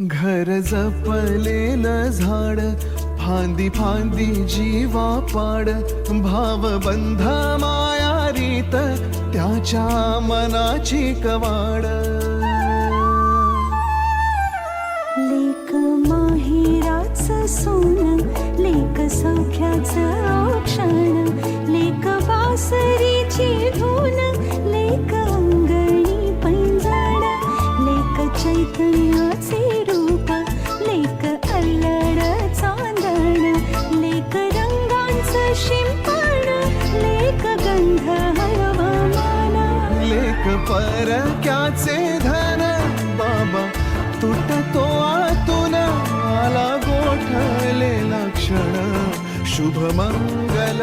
घर जपलेलं झाड फांदी फांदी जीवा पाड. भावबंध माया रीत त्याच्या मनाची कवाड. लेक माहिराच सोन लेक सौख्याच औक्षण लेक बासरीची धून लेक अंगणी पैंजण. लेक चैतन्याचे परक्याचे धन. बाबा तुटतो आतून आला गोठलेला क्षण. शुभ मंगल